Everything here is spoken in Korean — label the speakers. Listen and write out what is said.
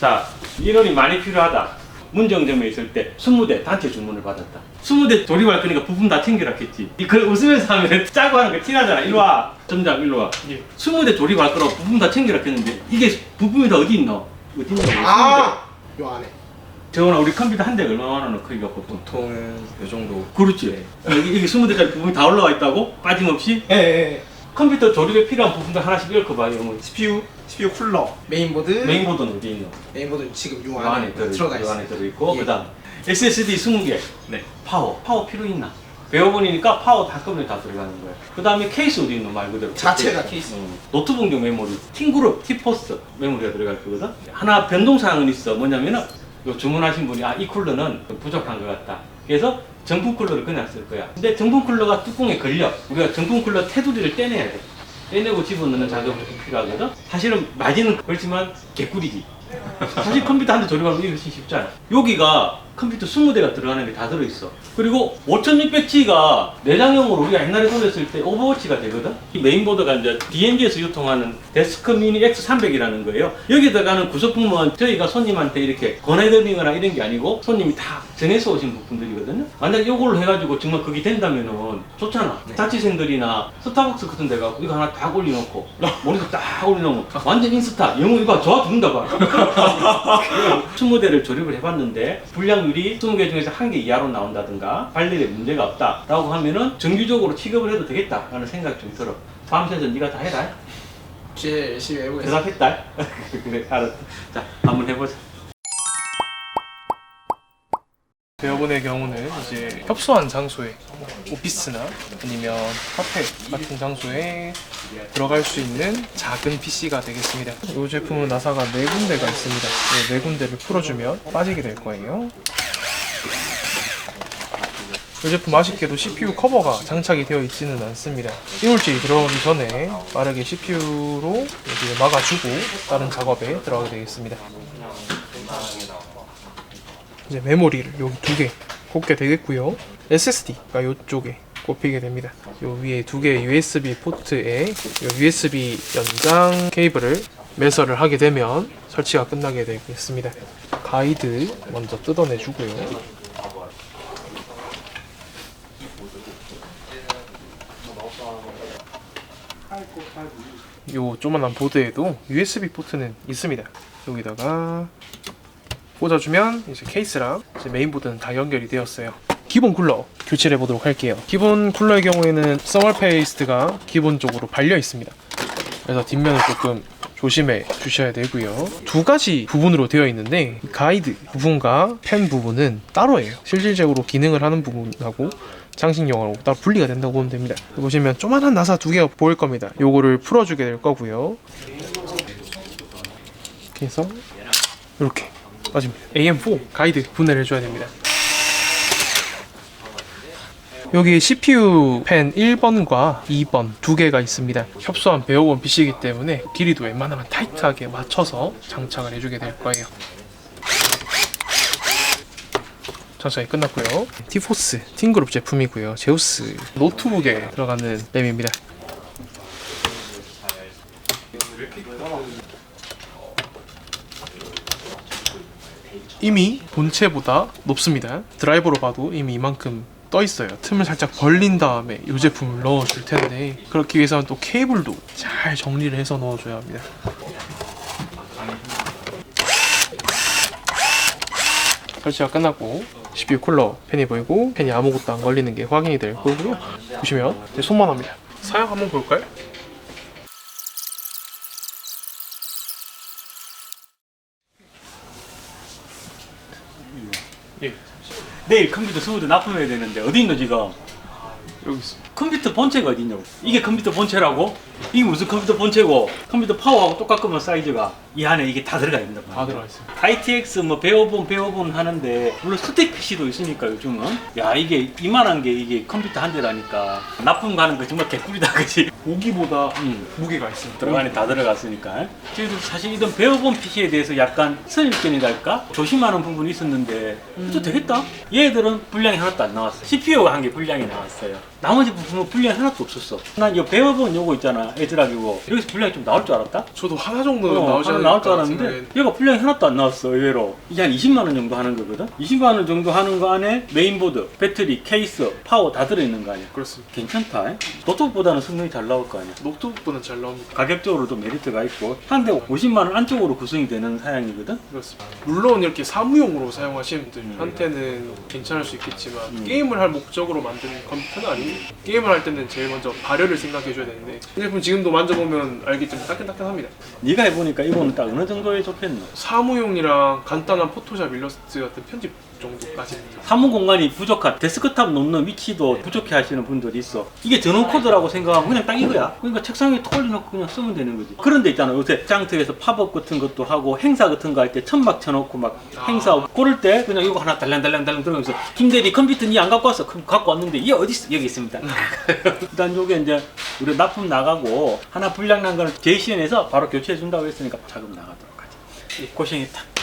Speaker 1: 자, 인원이 많이 필요하다. 문정점에 있을 때 20대 단체 주문을 받았다. 20대 조립할 거니까 부품 다 챙겨라 했지. 그걸 웃으면서 하면 짜고 하는 거 티나잖아. 일로 와. 점장 일로 와.
Speaker 2: 예.
Speaker 1: 20대 조립할 거라고 부품 다 챙겨라 했는데 이게 부품이 다 어디 있노? 어디 있노?
Speaker 2: 아! 요 안에.
Speaker 1: 재원아 우리 컴퓨터 한 대가 얼마나 하는 크기가 보통?
Speaker 3: 보통은 요 정도.
Speaker 1: 그렇지. 여기, 여기 20대짜리 부품이 다 올라와 있다고? 빠짐없이?
Speaker 2: 예, 예.
Speaker 1: 컴퓨터 조립에 필요한 부품들 하나씩 읽어봐요. 뭐
Speaker 2: CPU, CPU 쿨러, 메인보드.
Speaker 1: 메인보드는 어디 있노?
Speaker 2: 메인보드 지금 요
Speaker 1: 요
Speaker 2: 안에,
Speaker 1: 안에 들어,
Speaker 2: 들어가
Speaker 1: 요
Speaker 2: 있어요.
Speaker 1: 안에 들어 있고
Speaker 2: 예.
Speaker 1: 그다음 SSD 20개.
Speaker 3: 네.
Speaker 1: 파워. 파워 필요 있나? 배워보니까 파워 한꺼번에 다 들어가는 거야 그 다음에 케이스 어디 있노? 말 그대로.
Speaker 2: 자체가 케이스.
Speaker 1: 음, 노트북용 메모리. 팅그룹 T포스 메모리가 들어갈 거거든. 하나 변동사항은 있어. 뭐냐면은 요 주문하신 분이 아 이 쿨러는 좀 부족한 것 같다. 그래서 정품 쿨러를 그냥 쓸 거야. 근데 정품 쿨러가 뚜껑에 걸려. 우리가 정품 쿨러 테두리를 떼내야 돼 떼내고 집어넣는 작업이 필요하거든 사실은 마진은 그렇지만 개꿀이지 사실 컴퓨터 한 대 조립하면 이게 훨씬 쉽잖아. 여기가 컴퓨터 20대가 들어가는 게 다 들어있어. 그리고 5600G가 내장형으로 우리가 옛날에 돌렸을 때 오버워치가 되거든? 이 메인보드가 이제 DMG에서 유통하는 데스크 미니 X300이라는 거예요. 여기 들어가는 구성품은 저희가 손님한테 이렇게 권해드리거나 이런 게 아니고 손님이 다 정해서 오신 부품들이거든요. 만약 이걸로 해가지고 정말 그게 된다면은 좋잖아. 자취생들이나 스타벅스 같은 데 가고 이거 하나 딱 올려놓고 모니터 딱 올려놓으면 완전 인스타. 영어 이거 좋아 죽는다 봐. 20대를 조립을 해봤는데 불량률이 20개 중에서 한 개 이하로 나온다든가 발열에 문제가 없다 라고 하면은 정규적으로 취급을 해도 되겠다 라는 생각이 좀 들어. 밤새서 네가 다 해라.
Speaker 2: 제 열심히 해보겠습니다.
Speaker 1: 대답했다. 그래 알았어. 자 한번 해보자.
Speaker 4: 배워본의 경우는 이제 협소한 장소에 오피스나 아니면 카페 같은 장소에 들어갈 수 있는 작은 PC가 되겠습니다. 이 제품은 나사가 네 군데가 있습니다. 이네 군데를 풀어주면 빠지게 될 거예요. 이 제품 아쉽게도 CPU 커버가 장착이 되어 있지는 않습니다. 이물질이 들어가기 전에 빠르게 CPU로 막아주고 다른 작업에 들어가게 되겠습니다. 이제 메모리를 여기 두 개 꽂게 되겠고요. SSD가 이쪽에 꼽히게 됩니다. 요 위에 두 개의 USB 포트에 요 USB 연장 케이블을 매설을 하게 되면 설치가 끝나게 되겠습니다. 가이드 먼저 뜯어내 주고요. 요 조만한 보드에도 USB 포트는 있습니다. 여기다가 꽂아주면 이제 케이스랑 이제 메인보드는 다 연결이 되었어요. 기본 쿨러 교체를 해보도록 할게요. 기본 쿨러의 경우에는 서멀 페이스트가 기본적으로 발려 있습니다. 그래서 뒷면을 조금 조심해 주셔야 되고요. 두 가지 부분으로 되어 있는데 가이드 부분과 펜 부분은 따로예요. 실질적으로 기능을 하는 부분하고 장식용하고 따로 분리가 된다고 보면 됩니다. 보시면 조만한 나사 두 개가 보일 겁니다. 요거를 풀어주게 될 거고요. 이렇게 해서 이렇게 빠집니다. AM4 가이드 분해를 해줘야 됩니다. 여기 CPU 펜 1번과 2번 두 개가 있습니다. 협소한 배어본 PC이기 때문에 길이도 웬만하면 타이트하게 맞춰서 장착을 해주게 될 거예요. 장착이 끝났고요. 티포스 팅그룹 제품이고요. 제우스 노트북에 들어가는 램입니다. 이미 본체보다 높습니다. 드라이버로 봐도 이미 이만큼 떠 있어요. 틈을 살짝 벌린 다음에 이 제품을 넣어 줄 텐데 그렇기 위해서는 또 케이블도 잘 정리를 해서 넣어 줘야 합니다. 설치가 끝났고 CPU 쿨러 펜이 보이고 펜이 아무것도 안 걸리는 게 확인이 될 거고요. 보시면 손만 합니다. 사양 한번 볼까요? 예,
Speaker 1: 내일 컴퓨터 20대 납품해야 되는데 어디 있노 지금?
Speaker 4: 여기 있습니다.
Speaker 1: 컴퓨터 본체가 어디 있냐고. 이게 컴퓨터 본체라고? 이게 무슨 컴퓨터 본체고? 컴퓨터 파워하고 똑같구만 사이즈가. 이 안에 이게 다 들어가 있는 거야.
Speaker 4: 다 들어가 있습니다.
Speaker 1: ITX 뭐 배워본 배워본 하는데 물론 스택 PC도 있으니까 요즘은 야 이게 이만한 게 이게 컴퓨터 한 대라니까 납품 가는 거 정말 개꿀이다 그지?
Speaker 4: 무기보다
Speaker 1: 음.
Speaker 4: 무게가 있습니다.
Speaker 1: 들어 안에 다 들어갔으니까 저희도 사실 이런 배워본 PC에 대해서 약간 선입견이랄까 조심하는 부분이 있었는데 또 되겠다 얘들은 분량이 하나도 안 나왔어 CPU가 한 개 분량이 나왔어요 나머지 부분 보면 분량이 하나도 없었어. 난 이거 배워본 요거 있잖아. 애들하고 이거. 여기서 분량이 좀 나올 줄 알았다?
Speaker 4: 저도 하나 정도는
Speaker 1: 어,
Speaker 4: 나오지 않
Speaker 1: 나올 줄 알았는데
Speaker 4: 생각했는데
Speaker 1: 얘가 분량이 하나도 안 나왔어 의외로 이게 한 20만 원 정도 하는 거거든 20만 원 정도 하는 거 안에 메인보드, 배터리, 케이스, 파워 다 들어있는 거 아니야
Speaker 4: 그렇습니다.
Speaker 1: 괜찮다 에? 노트북보다는 성능이 잘 나올 거 아니야
Speaker 4: 노트북보다는 잘 나옵니다.
Speaker 1: 가격적으로도 메리트가 있고 한 대 50만 원 안쪽으로 구성이 되는 사양이거든
Speaker 4: 그렇습니다. 물론 이렇게 사무용으로 사용하시는 분들한테는 괜찮을 수 있겠지만
Speaker 1: 음.
Speaker 4: 게임을 할 목적으로 만든 컴퓨터는 아닙니다. 게임을 할 때는 제일 먼저 발열을 생각해 줘야 되는데 이 제품 지금도 만져보면 알겠지만 따끈따끈합니다.
Speaker 1: 네가 해보니까 이거는 딱 어느 정도에 좋겠노?
Speaker 4: 사무용이랑 간단한 포토샵 일러스트 같은 편집 정도까지입니다.
Speaker 1: 사무 공간이 부족한 데스크탑 놓는 위치도 부족해 하시는 분들이 있어. 이게 전원 코드라고 생각하면 그냥 딱 이거야. 그러니까 책상에 톡 올려놓고 그냥 쓰면 되는 거지. 그런 데 있잖아 요새 장터에서 팝업 같은 것도 하고 행사 같은 거 할 때 천막 쳐놓고 막
Speaker 4: 아.
Speaker 1: 행사 그럴 때 그냥 이거 하나 달랑달랑달랑 들어가면서 김대리 컴퓨터 니 안 갖고 왔어? 그럼 갖고 왔는데 얘 어디 있어? 여기 있습니다. 일단 요게 이제 우리 납품 나가고 하나 불량 난 거는 제시연에서 바로 교체해 준다고 했으니까 자금 나가도록 하지. 고생했다